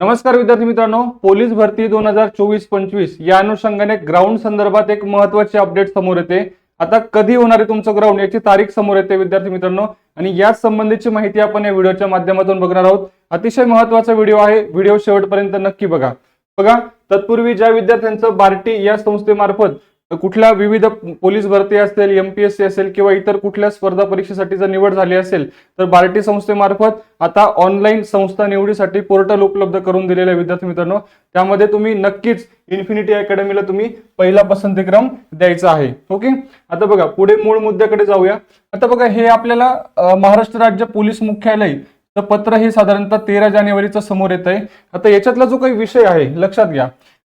नमस्कार विद्यार्थी मित्रांनो पोलीस भरती दोन हजार चोवीस पंचवीस या अनुषंगाने ग्राउंड संदर्भात एक महत्वाची अपडेट समोर येते. आता कधी होणार आहे तुमचं ग्राउंड याची तारीख समोर येते विद्यार्थी मित्रांनो. आणि या संबंधीची माहिती आपण या व्हिडिओच्या माध्यमातून बघणार आहोत. अतिशय महत्त्वाचा व्हिडिओ आहे व्हिडिओ शेवटपर्यंत नक्की बघा. बघा तत्पूर्वी ज्या विद्यार्थ्यांचं बार्टी या संस्थेमार्फत कुठल्या विविध पोलीस भरती असेल एमपीएससी असेल किंवा इतर कुठल्या स्पर्धा परीक्षेसाठी जर निवड झाली असेल तर बार्टी संस्थेमार्फत आता ऑनलाईन संस्था निवडीसाठी पोर्टल उपलब्ध करून दिलेले आहे विद्यार्थी मित्रांनो त्यामध्ये तुम्ही नक्कीच इन्फिनिटी अकॅडमीला तुम्ही पहिला पसंतीक्रम द्यायचा आहे. ओके आता बघा पुढे मूळ मुद्द्याकडे जाऊया. आता बघा हे आपल्याला महाराष्ट्र राज्य पोलीस मुख्यालय तर पत्र हे साधारणतः तेरा जानेवारीचं समोर येत आहे आता याच्यातला जो काही विषय आहे लक्षात घ्या.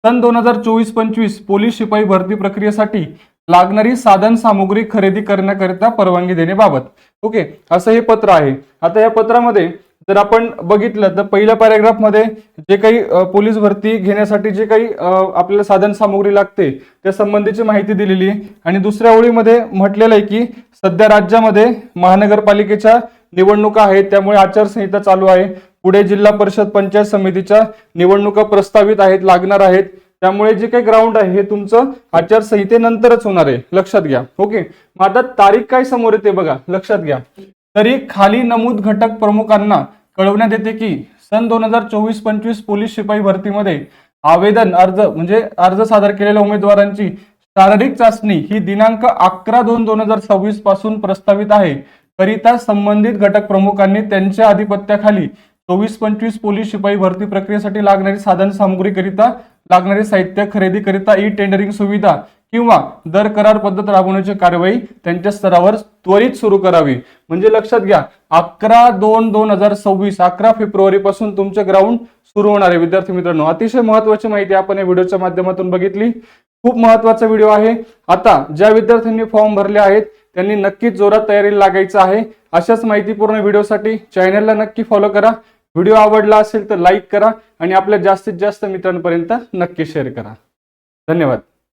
सन दोन हजार चोवीस पंचवीस पोलीस शिपाई भरती प्रक्रियेसाठी लागणारी साधन सामुग्री खरेदी करण्याकरिता परवानगी देण्याबाबत. ओके असं हे पत्र आहे. आता या पत्रामध्ये जर आपण बघितलं तर पहिल्या पॅरेग्राफमध्ये जे काही पोलीस भरती घेण्यासाठी जे काही आपल्याला साधन सामुग्री लागते त्या संबंधीची माहिती दिलेली आहे. आणि दुसऱ्या ओळीमध्ये म्हटलेलं आहे की सध्या राज्यामध्ये महानगरपालिकेच्या निवडणुका आहेत त्यामुळे आचारसंहिता चालू आहे. पुढे जिल्हा परिषद पंचायत समितीच्या निवडणुका प्रस्तावित आहेत लागणार आहेत. त्यामुळे जे काही ग्राउंड आहे हे तुमचं आचारसंहितेनंतरच होणार आहे. लक्षात घ्या. ओके? मग आता तारीख काय समोर येते बघा. लक्षात घ्या. तरी खाली नमूद घटक प्रमुखांना कळवण्यात येते की सन दोन हजार चोवीस पंचवीस पोलीस शिपाई भरतीमध्ये आवेदन अर्ज म्हणजे अर्ज सादर केलेल्या उमेदवारांची शारीरिक चाचणी ही दिनांक अकरा दोन दोन हजार सव्वीसपासून प्रस्तावित आहे. करिता संबंधित घटक प्रमुखांनी त्यांच्या आधिपत्याखाली चोवीस पंचवीस पोलीस शिपाई भरती प्रक्रियेसाठी लागणारी साधन सामुग्रीकरिता लागणारे साहित्य खरेदीकरिता ई टेंडरिंग सुविधा किंवा दर करार पद्धत राबवण्याची कारवाई त्यांच्या स्तरावर त्वरित सुरू करावी. म्हणजे लक्षात घ्या अकरा दोन दोन हजार सव्वीस अकरा फेब्रुवारी पासून तुमचे ग्राउंड सुरू होणार आहे. विद्यार्थी मित्रांनो अतिशय महत्वाची माहिती आपण या व्हिडिओच्या माध्यमातून बघितली. खूप महत्त्वाचा व्हिडिओ आहे. आता ज्या विद्यार्थ्यांनी फॉर्म भरले आहेत त्यांनी नक्कीच जोरात तयारीला लागायचं आहे. अशाच माहितीपूर्ण व्हिडिओसाठी चॅनलला नक्की फॉलो करा. व्हिडिओ आवडला असेल तर लाईक करा आणि आपल्या जास्तीत जास्त मित्रांपर्यंत नक्की शेअर करा. धन्यवाद.